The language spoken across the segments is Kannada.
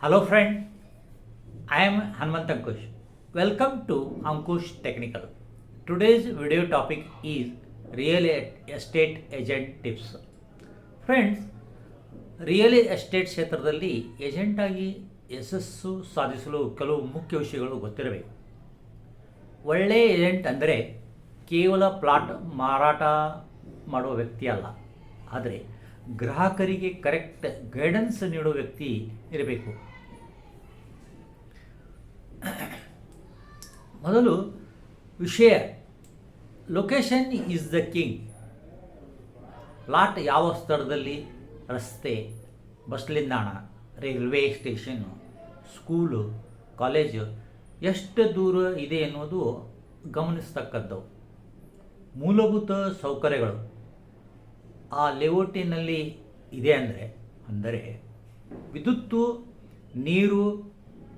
Hello friend I am Hanumant Ankush welcome to Ankush technical today's video topic is real estate agent tips friends real estate ಕ್ಷೇತ್ರದಲ್ಲಿ ಏಜೆಂಟಾಗಿ ಯಶಸ್ಸು ಸಾಧಿಸಲು ಕೆಲವು ಮುಖ್ಯ ವಿಷಯಗಳು ಗೊತ್ತಿರಬೇಕು. ಒಳ್ಳೆಯ ಏಜೆಂಟ್ ಅಂದರೆ ಕೇವಲ ಪ್ಲಾಟ್ ಮಾರಾಟ ಮಾಡುವ ವ್ಯಕ್ತಿ ಅಲ್ಲ. ಆದರೆ ಗ್ರಾಹಕರಿಗೆ ಕರೆಕ್ಟ್ ಗೈಡೆನ್ಸ್ ನೀಡೋ ವ್ಯಕ್ತಿ ಇರಬೇಕು. ಮೊದಲು ವಿಷಯ location is the king lot ಯಾವ ಸ್ಥಳದಲ್ಲಿ, ರಸ್ತೆ ಬಸ್ ನಿಲ್ದಾಣ ರೈಲ್ವೆ ಸ್ಟೇಷನ್ನು ಸ್ಕೂಲು ಕಾಲೇಜು ಎಷ್ಟು ದೂರ ಇದೆ ಎನ್ನುವುದು ಗಮನಿಸ್ತಕ್ಕದ್ದು ಮೂಲಭೂತ ಸೌಕರ್ಯಗಳು. ಆ ಲೇಔಟಿನಲ್ಲಿ ಇದೆ ಅಂದರೆ ಅಂದರೆ ವಿದ್ಯುತ್ತು, ನೀರು,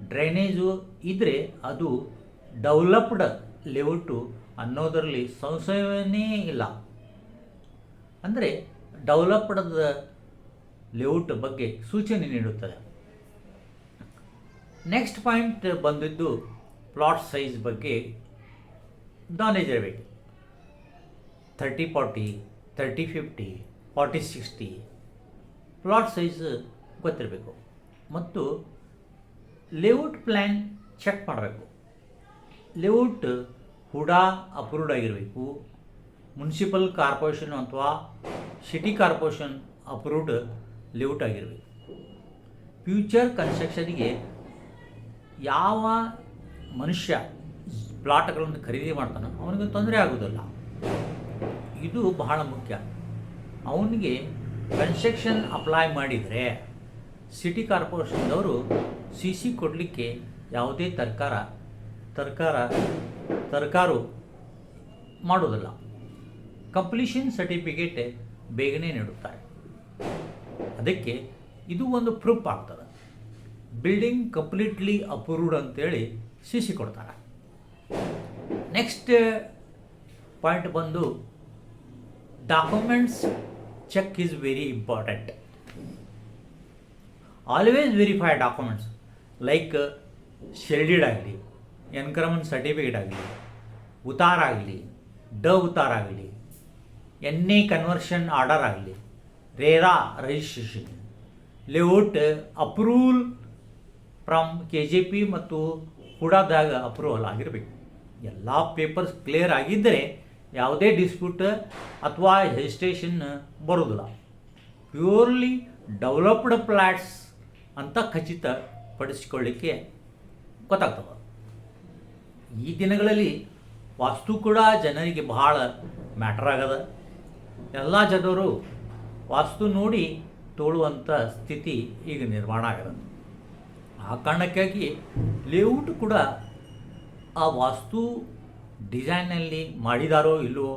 ಡ್ರೈನೇಜು ಇದ್ದರೆ ಅದು ಡೆವಲಪ್ಡ್ ಲೇಔಟು ಅನ್ನೋದರಲ್ಲಿ ಸಂಶಯವೇ ಇಲ್ಲ. ಅಂದರೆ ಡೆವಲಪ್ಡ್ ಲೇಔಟ್ ಬಗ್ಗೆ ಸೂಚನೆ ನೀಡುತ್ತದೆ. ನೆಕ್ಸ್ಟ್ ಪಾಯಿಂಟ್ ಬಂದಿದ್ದು ಪ್ಲಾಟ್ ಸೈಜ್ ಬಗ್ಗೆ ನಾಲೆಜ್ ಇರಬೇಕು. Thirty forty thirty fifty forty sixty plot size ಗೊತ್ತಿರಬೇಕು. ಮತ್ತು ಲೇಔಟ್ ಪ್ಲ್ಯಾನ್ ಚೆಕ್ ಮಾಡಬೇಕು. ಲೇಔಟ್ ಹುಡಾ ಅಪ್ರೂವ್ಡ್ ಆಗಿರಬೇಕು. ಮುನ್ಸಿಪಲ್ ಕಾರ್ಪೊರೇಷನ್ ಅಥವಾ ಸಿಟಿ ಕಾರ್ಪೊರೇಷನ್ ಅಪ್ರೂವ್ಡ್ ಲೇಔಟ್ ಆಗಿರಬೇಕು. ಫ್ಯೂಚರ್ ಕನ್ಸ್ಟ್ರಕ್ಷನ್ಗೆ ಯಾವ ಮನುಷ್ಯ ಪ್ಲಾಟ್ಗಳನ್ನು ಖರೀದಿ ಮಾಡ್ತಾನೋ, ಅವನಿಗೆ ತೊಂದರೆ ಆಗೋದಿಲ್ಲ ಇದು ಬಹಳ ಮುಖ್ಯ. ಅವನಿಗೆ ಕನ್ಸ್ಟ್ರಕ್ಷನ್ ಅಪ್ಲೈ ಮಾಡಿದರೆ ಸಿಟಿ ಕಾರ್ಪೊರೇಷನ್ದವರು ಸಿ ಸಿ ಕೊಡಲಿಕ್ಕೆ ಯಾವುದೇ ತರ್ಕಾರ ತರ್ಕಾರ, ತರಕಾರು ಮಾಡೋದಿಲ್ಲ. ಕಂಪ್ಲೀಷನ್ ಸರ್ಟಿಫಿಕೇಟ್ ಬೇಗನೆ ನೀಡುತ್ತಾರೆ. ಅದಕ್ಕೆ ಇದು ಒಂದು ಪ್ರೂಫ್ ಆಗ್ತದೆ. ಬಿಲ್ಡಿಂಗ್ ಕಂಪ್ಲೀಟ್ಲಿ ಅಪ್ರೂವ್ಡ್ ಅಂತೇಳಿ ಸಿ ಸಿ ಕೊಡ್ತಾರೆ. ನೆಕ್ಸ್ಟ್ ಪಾಯಿಂಟ್ ಬಂದು documents check is very important always verify documents like sale deed ಆಗಲಿ ಎನ್ಕ್ರಮನ್ ಸರ್ಟಿಫಿಕೇಟ್ ಆಗಲಿ ಉತಾರ ಆಗಲಿ, ಡ ಉತಾರ ಆಗಲಿ, ಎನ್ ಎ ಕನ್ವರ್ಷನ್ ಆರ್ಡರ್ ಆಗಲಿ, RERA registration layout approval from K J P ಮತ್ತು ಹುಡಾದಾಗ ಅಪ್ರೂವಲ್ ಆಗಿರಬೇಕು. ಎಲ್ಲ ಪೇಪರ್ಸ್ ಕ್ಲಿಯರ್ ಆಗಿದ್ದರೆ ಯಾವುದೇ ಡಿಸ್ಪ್ಯೂಟ್ ಅಥವಾ ರಿಜಿಸ್ಟ್ರೇಷನ್ ಬರೋದಿಲ್ಲ. ಪ್ಯೂರ್ಲಿ ಡೆವಲಪ್ಡ್ ಪ್ಲ್ಯಾಟ್ಸ್ ಅಂತ ಖಚಿತಪಡಿಸಿಕೊಳ್ಳಿಕ್ಕೆ ಗೊತ್ತಾಗ್ತದೆ. ಈ ದಿನಗಳಲ್ಲಿ ವಾಸ್ತು ಕೂಡ ಜನರಿಗೆ ಬಹಳ ಮ್ಯಾಟರ್ ಆಗದ. ಎಲ್ಲ ಜನರು ವಾಸ್ತು ನೋಡಿ ತೋಳುವಂಥ ಸ್ಥಿತಿ ಈಗ ನಿರ್ಮಾಣ ಆಗದ ಆ ಕಾರಣಕ್ಕಾಗಿ ಲೇಔಟ್ ಕೂಡ ಆ ವಾಸ್ತು ಡಿಸೈನಲ್ಲಿ ಮಾಡಿದಾರೋ ಇಲ್ಲವೋ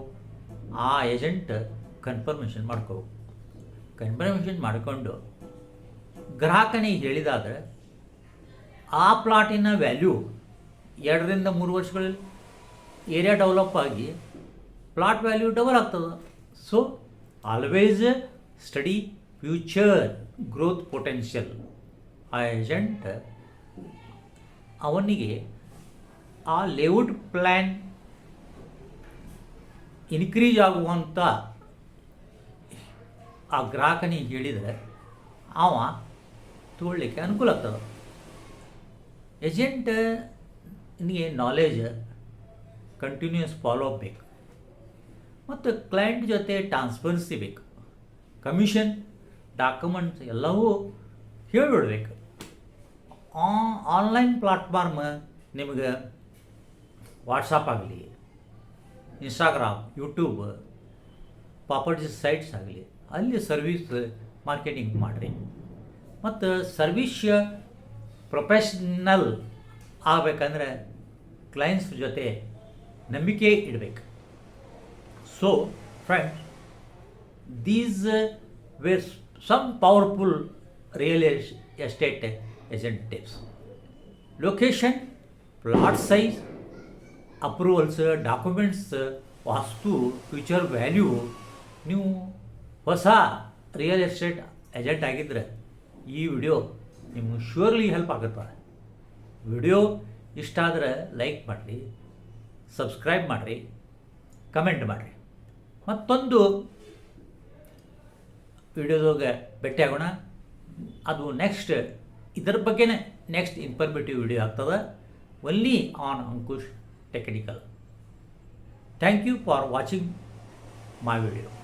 ಆ ಏಜೆಂಟ್ ಕನ್ಫರ್ಮೇಷನ್ ಮಾಡ್ಕೋಬೇಕು ಕನ್ಫರ್ಮೇಷನ್ ಮಾಡಿಕೊಂಡು ಗ್ರಾಹಕನಿಗೆ ಹೇಳಿದಾದರೆ ಆ ಪ್ಲಾಟಿನ ವ್ಯಾಲ್ಯೂ ಎರಡರಿಂದ ಮೂರು ವರ್ಷಗಳಲ್ಲಿ ಏರಿಯಾ ಡೆವಲಪ್ ಆಗಿ ಪ್ಲಾಟ್ ವ್ಯಾಲ್ಯೂ ಡಬಲ್ ಆಗ್ತದೆ. So always study future growth potential ಆ ಏಜೆಂಟ್ ಅವನಿಗೆ ಆ ಲೇಔಟ್ ಪ್ಲ್ಯಾನ್ ಇನ್ಕ್ರೀಸ್ ಆಗುವಂಥ ಆ ಗ್ರಾಹಕನಿಗೆ ಹೇಳಿದರೆ ಅವ ತೊಗೊಳ್ಳಿಕ್ಕೆ ಅನುಕೂಲ ಆಗ್ತದೆ. ಏಜೆಂಟ್ ನಿಮಗೆ ನಾಲೆಜ್ ಕಂಟಿನ್ಯೂಸ್ ಫಾಲೋ ಅಪ್ ಬೇಕು. ಮತ್ತು ಕ್ಲೈಂಟ್ ಜೊತೆ ಟ್ರಾನ್ಸ್ಪರೆನ್ಸಿ ಬೇಕು. ಕಮಿಷನ್ ಡಾಕ್ಯುಮೆಂಟ್ಸ್ ಎಲ್ಲವೂ ಹೇಳಿಬಿಡ್ಬೇಕು. ಆನ್ಲೈನ್ ಪ್ಲಾಟ್ಫಾರ್ಮ್ ನಿಮಗೆ ವಾಟ್ಸಪ್ ಆಗಲಿ ಇನ್ಸ್ಟಾಗ್ರಾಮ್ ಯೂಟ್ಯೂಬ್ ಪ್ರಾಪರ್ಟಿ ಸೈಟ್ಸ್ ಆಗಲಿ, ಅಲ್ಲಿ ಸರ್ವಿಸ್ ಮಾರ್ಕೆಟಿಂಗ್ ಮಾಡಿರಿ. ಮತ್ತು ಸರ್ವಿಸ್ ಪ್ರೊಫೆಷ್ನಲ್ ಆಗಬೇಕಂದ್ರೆ ಕ್ಲೈಂಟ್ಸ್ ಜೊತೆ ನಂಬಿಕೆ ಇಡಬೇಕು. So friend these were some powerful real estate agent tips location plot size approvals documents vastu future value ನೀವು ಹೊಸ ರಿಯಲ್ ಎಸ್ಟೇಟ್ ಏಜೆಂಟ್ ಆಗಿದ್ದರೆ ಈ ವಿಡಿಯೋ ನಿಮಗೆ ಶ್ಯೂರ್ಲಿ ಹೆಲ್ಪ್ ಆಗುತ್ತೆ. ವಿಡಿಯೋ ಇಷ್ಟ ಆದರೆ ಲೈಕ್ ಮಾಡಿರಿ ಸಬ್ಸ್ಕ್ರೈಬ್ ಮಾಡಿರಿ ಕಮೆಂಟ್ ಮಾಡಿರಿ. ಮತ್ತೊಂದು ವಿಡಿಯೋದಾಗ ಭೇಟಿಯಾಗೋಣ ಅದು ನೆಕ್ಸ್ಟ್ ಇದರ ಬಗ್ಗೆನೇ ನೆಕ್ಸ್ಟ್ ಇನ್ಫಾರ್ಮೇಟಿವ್ ವಿಡಿಯೋ ಆಗ್ತದೆ. Only on Ankush technical. Thank you for watching my video.